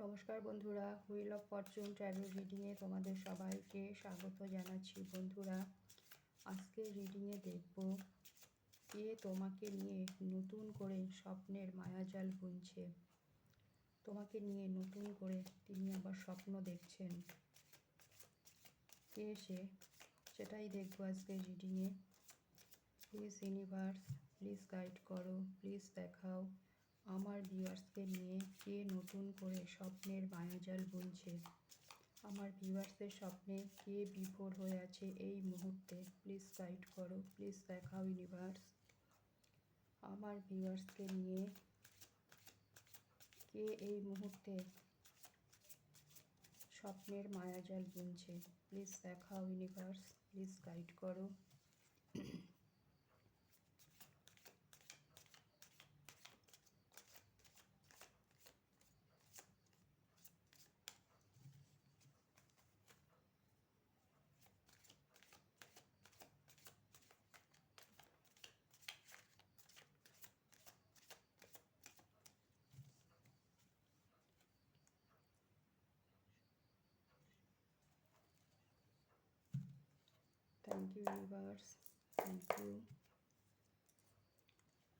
নমস্কার বন্ধুরা wheel of fortune travel রিডিংয়ে তোমাদের সবাইকে স্বাগত জানাচ্ছি বন্ধুরা। আজকে রিডিংয়ে দেখব কে তোমাকে নিয়ে নতুন করে স্বপ্নের মায়াজাল বুনছে। তোমাকে নিয়ে নতুন করে তিনি আবার স্বপ্ন দেখছেন। কে সে? সেটাই দেখব আজকে রিডিংয়ে প্লিজ ইউনিভার্স প্লিজ গাইড করো প্লিজ দেখাও। আমার ভিউয়ার্সকে নিয়ে কে নতুন করে স্বপ্নের মায়াজাল বুনছে? আমার ভিউয়ার্সের স্বপ্নে কে বিভোর হয়ে আছে এই মুহূর্তে? প্লিজ গাইড করো, প্লিজ দেখাও ইউনিভার্স। আমার ভিউয়ার্সকে নিয়ে কে এই মুহূর্তে স্বপ্নের মায়াজাল বুনছে? প্লিজ দেখাও ইউনিভার্স, প্লিজ গাইড করো। Thank you universe thank you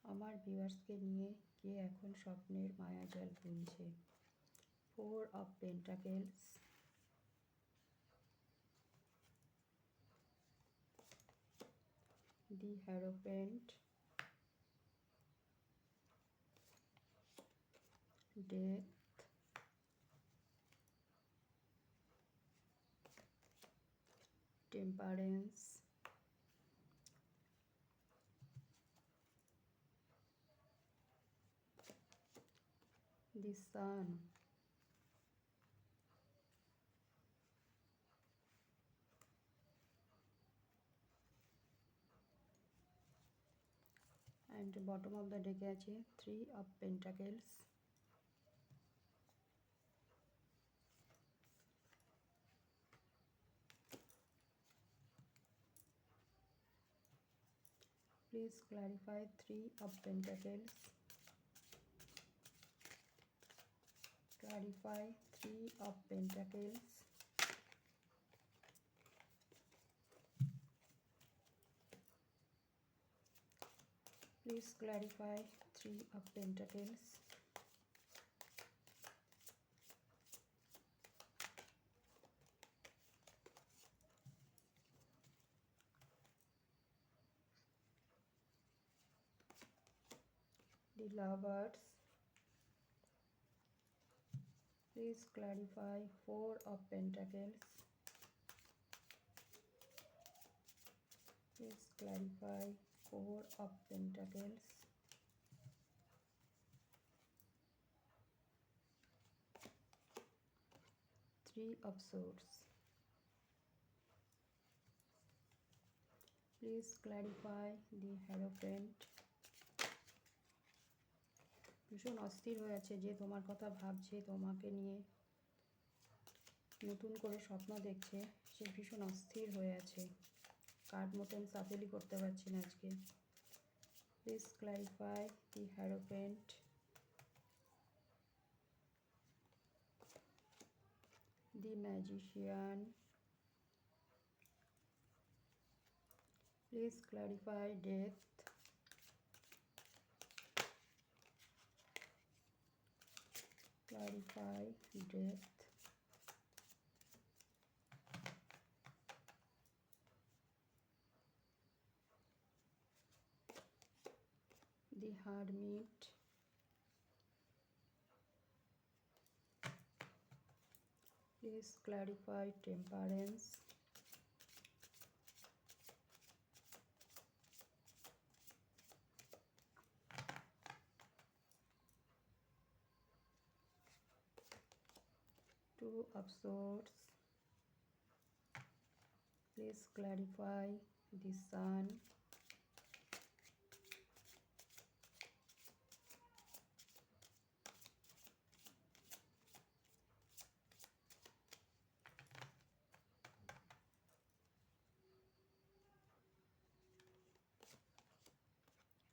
আমার ভিউয়ার্সকে নিয়ে কে এখন স্বপ্নের মায়াজাল বুনছে? Four of pentacles the hierophant death temperance the sun and bottom of the deck আছে three of pentacles Please clarify three of pentacles. Clarify three of pentacles. Please clarify three of pentacles. The lovers. Please clarify four of pentacles. Please clarify four of pentacles. Three of swords. Please clarify the hierophant ভীষণ অস্থির হয়ে আছে যে তোমার কথা ভাবছে, তোমাকে নিয়ে নতুন করে স্বপ্ন দেখছে, সে ভীষণ অস্থির হয়ে আছে। কার্ড মোটেন সাফেলি করতে পারছি না আজকে। Please clarify the hierophant the magician please clarify death clarify death the hermit please clarify temperance two of swords please clarify the sun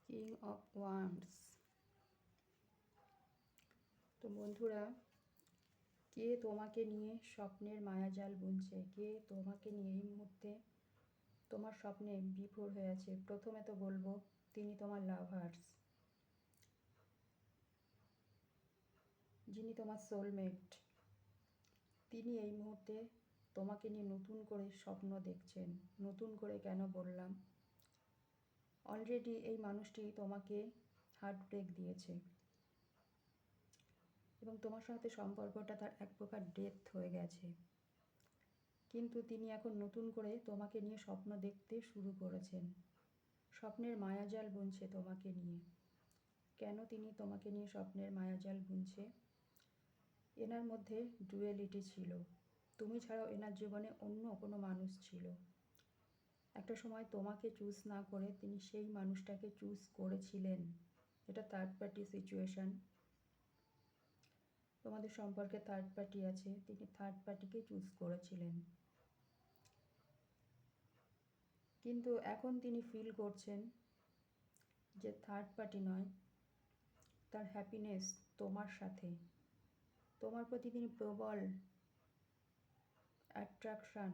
king of wands তো বন্ধুরা কে তোমাকে নিয়ে স্বপ্নের মায়াজাল বুনছে? কে তোমাকে নিয়ে এই মুহূর্তে তোমার স্বপ্নে বিফোর হয়ে আছে? প্রথমে তো বলব, তিনি তোমার লাভার্স যিনি তোমার সোলমেট তিনি এই মুহূর্তে তোমাকে নিয়ে নতুন করে স্বপ্ন দেখছেন। নতুন করে কেন বললাম? অলরেডি এই মানুষটি তোমাকে হার্ট ব্রেক দিয়েছে। এবং তোমার সাথে সম্পর্কটা তার এক প্রকার ডেথ হয়ে গেছে। কিন্তু তিনি এখন নতুন করে তোমাকে নিয়ে স্বপ্ন দেখতে শুরু করেছেন। স্বপ্নের মায়াজাল বুনছে তোমাকে নিয়ে। কেন তিনি তোমাকে নিয়ে স্বপ্নের মায়াজাল বুনছে? এনার মধ্যে ডুয়েলিটি ছিল। তুমি ছাড়াও এনার জীবনে অন্য কোনো মানুষ ছিল। একটা সময় তোমাকে চুজ না করে তিনি সেই মানুষটাকে চুজ করেছিলেন। এটা থার্ড পার্টি সিচুয়েশান তোমাদের সম্পর্কে থার্ড পার্টি আছে, তিনি থার্ড পার্টিকে চুজ করেছিলেন। কিন্তু এখন তিনি ফিল করছেন যে থার্ড পার্টি নয়, তার হ্যাপিনেস তোমার সাথে। তোমার প্রতি তিনি প্রবল অ্যাট্রাকশান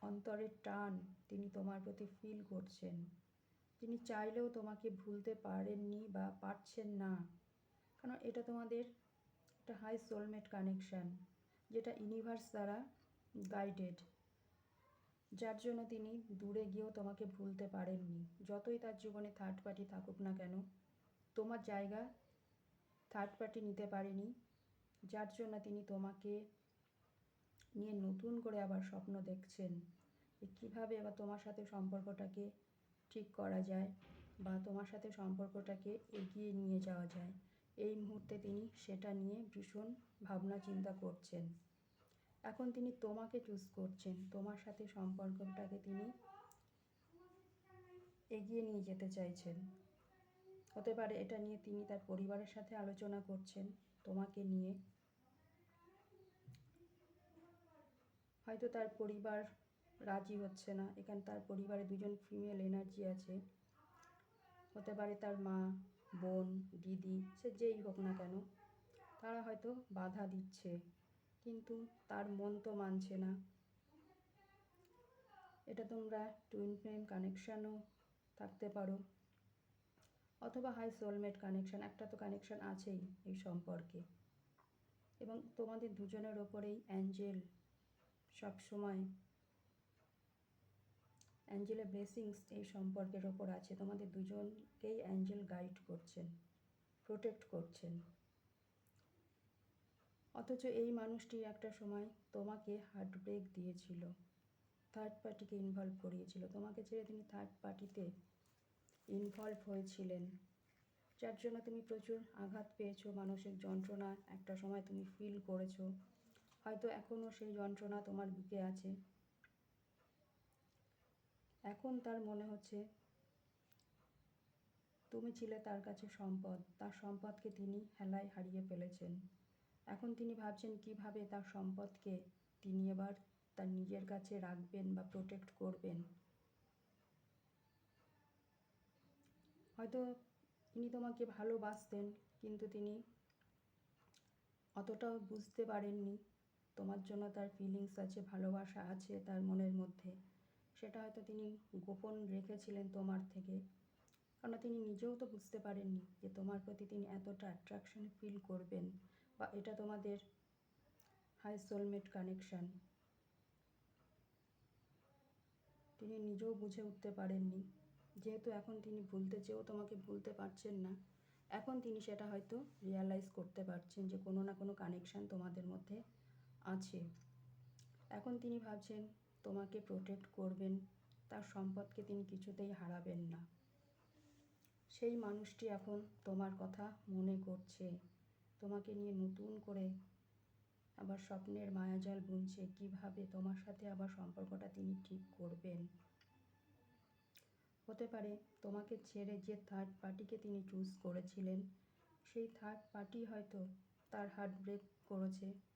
অন্তরের টান তিনি তোমার প্রতি ফিল করছেন। তিনি চাইলেও তোমাকে ভুলতে পারেননি বা পারছেন না। কারণ এটা তোমাদের একটা হাই সোলমেট কানেকশান যেটা ইউনিভার্স দ্বারা গাইডেড যার জন্য তিনি দূরে গিয়েও তোমাকে ভুলতে পারেননি। যতই তার জীবনে থার্ড পার্টি থাকুক না কেন, তোমার জায়গা থার্ড পার্টি নিতে পারেনি, যার জন্য তিনি তোমাকে নিয়ে নতুন করে আবার স্বপ্ন দেখছেন কীভাবে এবার তোমার সাথে সম্পর্কটাকে ঠিক করা যায় বা তোমার সাথে সম্পর্কটাকে এগিয়ে নিয়ে যাওয়া যায়। এই মুহূর্তে তিনি সেটা নিয়ে ভীষণ ভাবনা চিন্তা করছেন। এখন তিনি তোমাকে চুজ করছেন। তোমার সাথে সম্পর্কটাকে তিনি এগিয়ে নিয়ে যেতে চাইছেন। হতে পারে এটা নিয়ে তিনি তার পরিবারের সাথে আলোচনা করছেন। তোমাকে নিয়ে হয়তো তার পরিবার রাজি হচ্ছে না। এখানে তার পরিবারে দুজন ফিমেল এনার্জি আছে। হতে পারে তার মা বোন, দিদি, সে যেই হোক না কেন, তারা হয়তো বাধা দিচ্ছে, কিন্তু তার মন তো মানছে না। এটা তোমরা টুইন ফ্লেম কানেকশানও থাকতে পারো। অথবা হাই সোলমেট কানেকশান একটা তো কানেকশান আছেই এই সম্পর্কে। এবং তোমাদের দুজনের ওপরেই অ্যাঞ্জেল সবসময় অ্যাঞ্জেলের ব্লেসিংস এই সম্পর্কের ওপর আছে। তোমাদের দুজনকেই অ্যাঞ্জেল গাইড করছেন, প্রোটেক্ট করছেন। অথচ এই মানুষটি একটা সময় তোমাকে হার্ট ব্রেক দিয়েছিল, থার্ড পার্টিকে ইনভলভ করিয়েছিল। তোমাকে ছেড়ে তিনি থার্ড পার্টিতে ইনভলভ হয়েছিলেন। যার জন্য তুমি প্রচুর আঘাত পেয়েছ, মানসিক যন্ত্রণা একটা সময় তুমি ফিল করেছ। হয়তো এখনও সেই যন্ত্রণা তোমার বুকে আছে। এখন তার মনে হচ্ছে, তুমি ছিলে তার কাছে সম্পদ, তার সম্পদকে তিনি হেলায় হারিয়ে ফেলেছেন। এখন তিনি ভাবছেন কীভাবে তার সম্পদকে তিনি এবার তার নিজের কাছে রাখবেন বা প্রোটেক্ট করবেন। হয়তো তিনি তোমাকে ভালোবাসতেন, কিন্তু তিনি অতটাও বুঝতে পারেননি। তোমার জন্য তার ফিলিংস আছে, ভালোবাসা আছে তার মনের মধ্যে। সেটা হয়তো তিনি গোপন রেখেছিলেন তোমার থেকে। কারণ তিনি নিজেও তো বুঝতে পারেননি যে তোমার প্রতি তিনি এতটা অ্যাট্রাকশন ফিল করবেন বা এটা তোমাদের হাই সোলমেট কানেকশান তিনি নিজেও বুঝে উঠতে পারেননি। যেহেতু এখন তিনি ভুলতে চেয়েও তোমাকে ভুলতে পারছেন না, এখন তিনি সেটা হয়তো রিয়ালাইজ করতে পারছেন যে কোনো না কোনো কানেকশান তোমাদের মধ্যে আছে। এখন তিনি ভাবছেন তোমাকে প্রোটেক্ট করবেন, তার সম্পদকে তিনি কিছুতেই হারাবেন না। সেই মানুষটি এখন তোমার কথা মনে করছে। তোমাকে নিয়ে নতুন করে আবার স্বপ্নের মায়াজাল বুনছে। কীভাবে তোমার সাথে আবার সম্পর্কটা তিনি ঠিক করবেন? হতে পারে তোমাকে ছেড়ে যে থার্ড পার্টিকে তিনি চুজ করেছিলেন, সেই থার্ড পার্টি হয়তো তার হার্ট ব্রেক করেছে।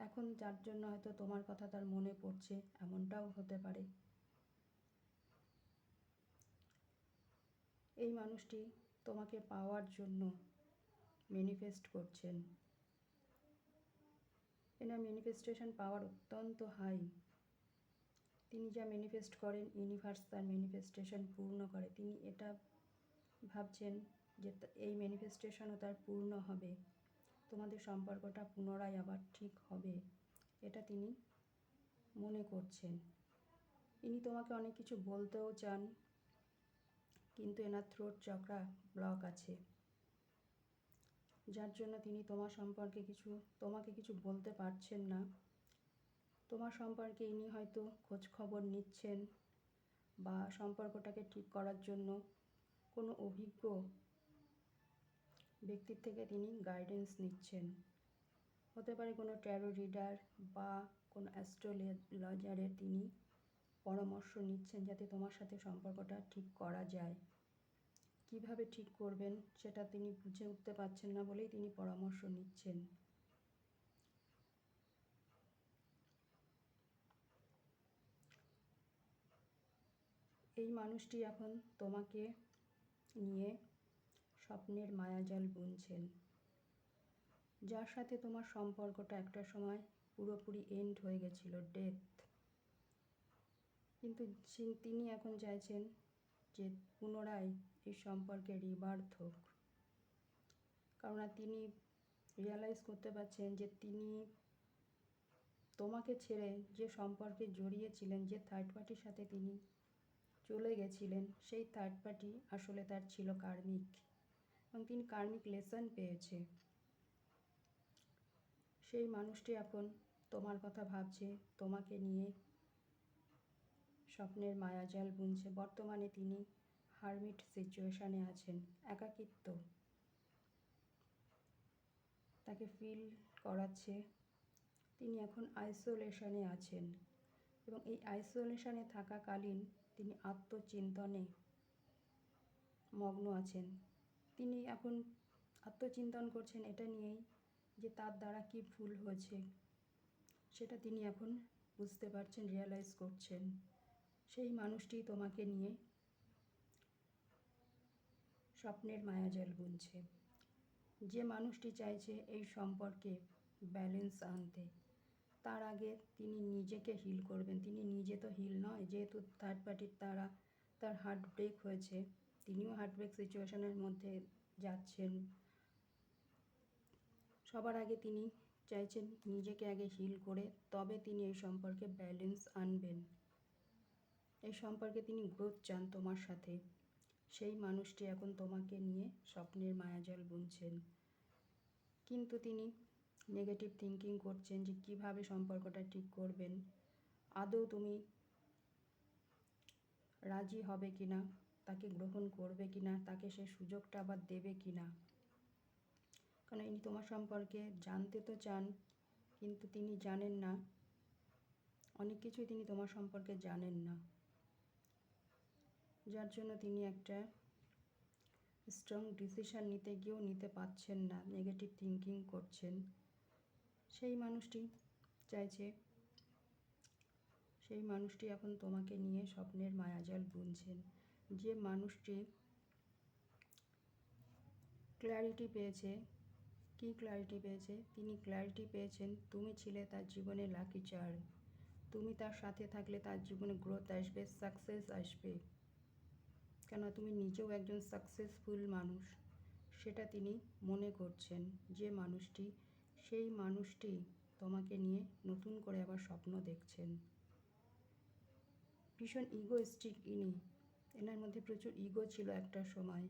এখন যার জন্য হয়তো তোমার কথা তার মনে পড়ছে, এমনটাও হতে পারে। এই মানুষটি তোমাকে পাওয়ার জন্য ম্যানিফেস্ট করছেন। এনার ম্যানিফেস্টেশন পাওয়ার অত্যন্ত হাই তিনি যা ম্যানিফেস্ট করেন ইউনিভার্স তার ম্যানিফেস্টেশন পূর্ণ করে। তিনি এটা ভাবছেন যে এই ম্যানিফেস্টেশনও তার পূর্ণ হবে। তোমাদের সম্পর্কটা পুনরায় আবার ঠিক হবে, এটা তিনি মনে করছেন। ইনি তোমাকে অনেক কিছু বলতেও চান, কিন্তু এনার থ্রোট চক্রা ব্লক আছে। যার জন্য তিনি তোমার সম্পর্কে কিছু, তোমাকে কিছু বলতে পারছেন না। তোমার সম্পর্কে ইনি হয়তো খোঁজ খবর নিচ্ছেন বা সম্পর্কটাকে ঠিক করার জন্য কোনো অভিজ্ঞ ব্যক্তির থেকে তিনি গাইডেন্স নিচ্ছেন। হতে পারে কোনো ট্যারো রিডার বা কোনো অ্যাস্ট্রোলজারের তিনি পরামর্শ নিচ্ছেন যাতে তোমার সাথে সম্পর্কটা ঠিক করা যায়। কীভাবে ঠিক করবেন সেটা তিনি বুঝে উঠতে পারছেন না বলেই তিনি পরামর্শ নিচ্ছেন। এই মানুষটি এখন তোমাকে নিয়ে স্বপ্নের মায়াজাল বুনছেন। যার সাথে তোমার সম্পর্কটা একটা সময় পুরোপুরি এন্ড হয়ে গেছিল ডেথ কিন্তু তিনি এখন চাইছেন যে পুনরায় এই সম্পর্কে রিবার্থ হোক। কেননা তিনি রিয়ালাইজ করতে পারছেন যে তিনি তোমাকে ছেড়ে যে সম্পর্কে জড়িয়েছিলেন, যে থার্ড পার্টির সাথে তিনি চলে গেছিলেন, সেই থার্ড পার্টি আসলে তার ছিল কার্মিক। এবং তিনি কার্মিক লেসন পেয়েছে। সেই মানুষটি এখন তোমার কথা ভাবছে, তোমাকে নিয়ে স্বপ্নের মায়াজাল বুনছে। বর্তমানে তিনি হারমিট সিচুয়েশানে আছেন, একাকিত্ব। তাকে ফিল করাচ্ছে, তিনি এখন আইসোলেশনে আছেন এবং এই আইসোলেশনে থাকাকালীন তিনি আত্মচিন্তনে মগ্ন আছেন। তিনি এখন আত্মচিন্তন করছেন এটা নিয়েই যে তার দ্বারা কি ভুল হয়েছে। সেটা তিনি এখন বুঝতে পারছেন রিয়ালাইজ করছেন। সেই মানুষটি তোমাকে নিয়ে স্বপ্নের মায়াজাল বুনছে। যে মানুষটি চাইছে এই সম্পর্কে ব্যালেন্স আনতে, তার আগে তিনি নিজেকে হিল করবেন। তিনি নিজে তো হিল নয়, যেহেতু থার্ড পার্টির তারা তার হার্ট ব্রেক হয়েছে। তিনিও হার্ট ব্রেক সিচুয়েশনের মধ্যে যাচ্ছেন। সবার আগে তিনি চাইছেন নিজেকে আগে হিল করে, তবে তিনি এই সম্পর্কে ব্যালেন্স আনবেন। এই সম্পর্কে তিনি গ্রোথ চান তোমার সাথে। সেই মানুষটি এখন তোমাকে নিয়ে স্বপ্নের মায়াজাল বুনছেন। কিন্তু তিনি নেগেটিভ থিঙ্কিং করছেন যে কীভাবে সম্পর্কটা ঠিক করবেন। আদৌ তুমি রাজি হবে কিনা? তাকে গ্রহণ করবে কিনা, তাকে সে সুযোগটা আবার দেবে কিনা। কারণ ইনি তোমার সম্পর্কে জানতে তো চান, কিন্তু তিনি জানেন না। অনেক কিছুই তিনি তোমার সম্পর্কে জানেন না। যার জন্য তিনি একটা স্ট্রং ডিসিশন নিতে গিয়েও নিতে পারছেন না নেগেটিভ থিঙ্কিং করছেন। সেই মানুষটি চাইছে, সেই মানুষটি এখন তোমাকে নিয়ে স্বপ্নের মায়াজাল বুনছেন। যে মানুষটি ক্ল্যারিটি পেয়েছে, কি ক্ল্যারিটি পেয়েছে? তিনি ক্ল্যারিটি পেয়েছেন, তুমি ছিলে তার জীবনে লাকি চার্ম তুমি তার সাথে থাকলে তার জীবনে গ্রোথ আসবে সাকসেস আসবে। কেন তুমি নিজেও একজন সাকসেসফুল মানুষ। সেটা তিনি মনে করছেন যে মানুষটি, সেই মানুষটি তোমাকে নিয়ে নতুন করে আবার স্বপ্ন দেখছেন। ভীষণ ইগোস্টিক ইনি। এনার মধ্যে প্রচুর ইগো ছিল একটা সময়।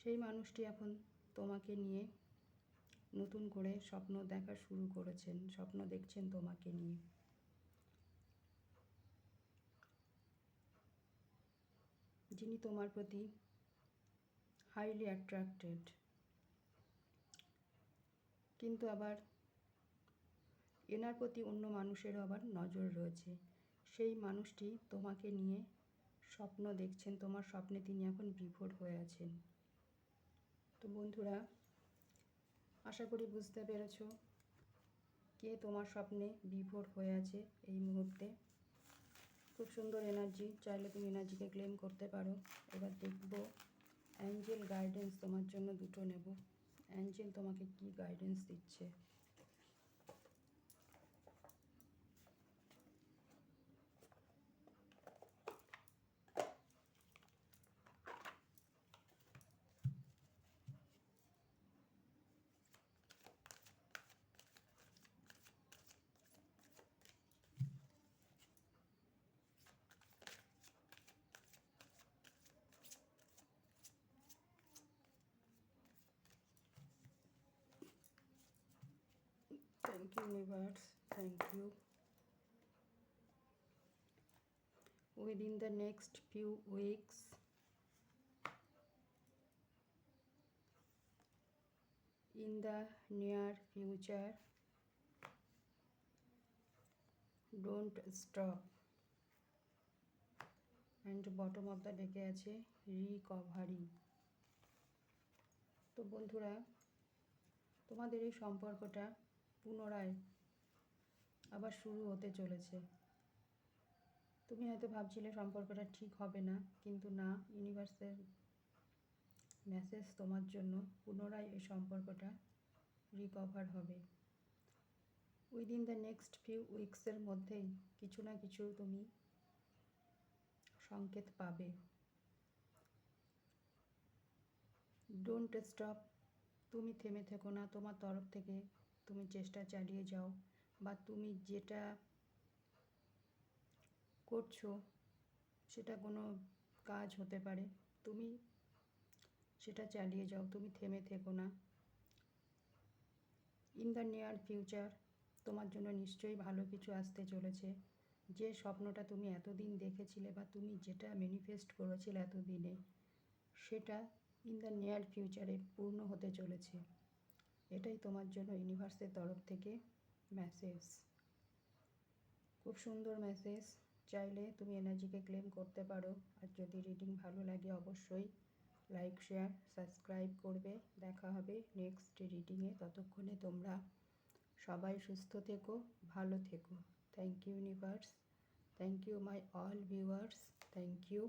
সেই মানুষটি এখন তোমাকে নিয়ে নতুন করে স্বপ্ন দেখা শুরু করেছেন, স্বপ্ন দেখছেন তোমাকে নিয়ে। যিনি তোমার প্রতি হাইলি অ্যাট্রাক্টেড কিন্তু আবার এনার প্রতি অন্য মানুষেরও আবার নজর রয়েছে। সেই মানুষটি তোমাকে নিয়ে স্বপ্ন দেখছেন, তোমার স্বপ্নে তিনি এখন বিভোর হয়ে আছেন। তো বন্ধুরা, আশা করি বুঝতে পেরেছ কে তোমার স্বপ্নে বিভোর হয়ে আছে এই মুহূর্তে। খুব সুন্দর এনার্জি চাইলে তুমি এনার্জিকে ক্লেম করতে পারো। এবার দেখব অ্যাঞ্জেল গাইডেন্স তোমার জন্য দুটো নেব। অ্যাঞ্জেল তোমাকে কি গাইডেন্স দিচ্ছে? Thank you, universe. Thank you. Within the next few weeks, in the near future, don't stop. And bottom of the ডেকে আছে রিকভারি তো বন্ধুরা তোমাদের এই সম্পর্কটা পুনরায় আবার শুরু হতে চলেছে। তুমি হয়তো ভাবছিলে সম্পর্কটা ঠিক হবে না, কিন্তু না ইউনিভার্সের মেসেজ তোমার জন্য পুনরায় এই সম্পর্কটা রিকভার হবে। উইদিন দ্য নেক্সট ফিউ উইকসের মধ্যেই কিছু না কিছু তুমি সংকেত পাবে। ডোন্ট স্টপ তুমি থেমে থেকো না, তোমার তরফ থেকে তুমি চেষ্টা চালিয়ে যাও বা তুমি যেটা করছ সেটা কোনো কাজ হতে পারে। তুমি সেটা চালিয়ে যাও, তুমি থেমে থেকো না। ইন দ্য নিয়ার ফিউচার তোমার জন্য নিশ্চয়ই ভালো কিছু আসতে চলেছে। যে স্বপ্নটা তুমি এতদিন দেখেছিলে বা তুমি যেটা ম্যানিফেস্ট করেছিলে এতদিনে, সেটা ইন দ্য নিয়ার ফিউচারে পূর্ণ হতে চলেছে। এটাই তোমার জন্য ইউনিভার্সের তরফ থেকে মেসেজ খুব সুন্দর মেসেজ চাইলে তুমি এনার্জিকে ক্লেম করতে পারো। আর যদি রিডিং ভালো লাগে অবশ্যই লাইক শেয়ার সাবস্ক্রাইব করবে। দেখা হবে নেক্সট রিডিংয়ে ততক্ষণে তোমরা সবাই সুস্থ থেকো, ভালো থেকো। Thank you universe thank you my all viewers thank you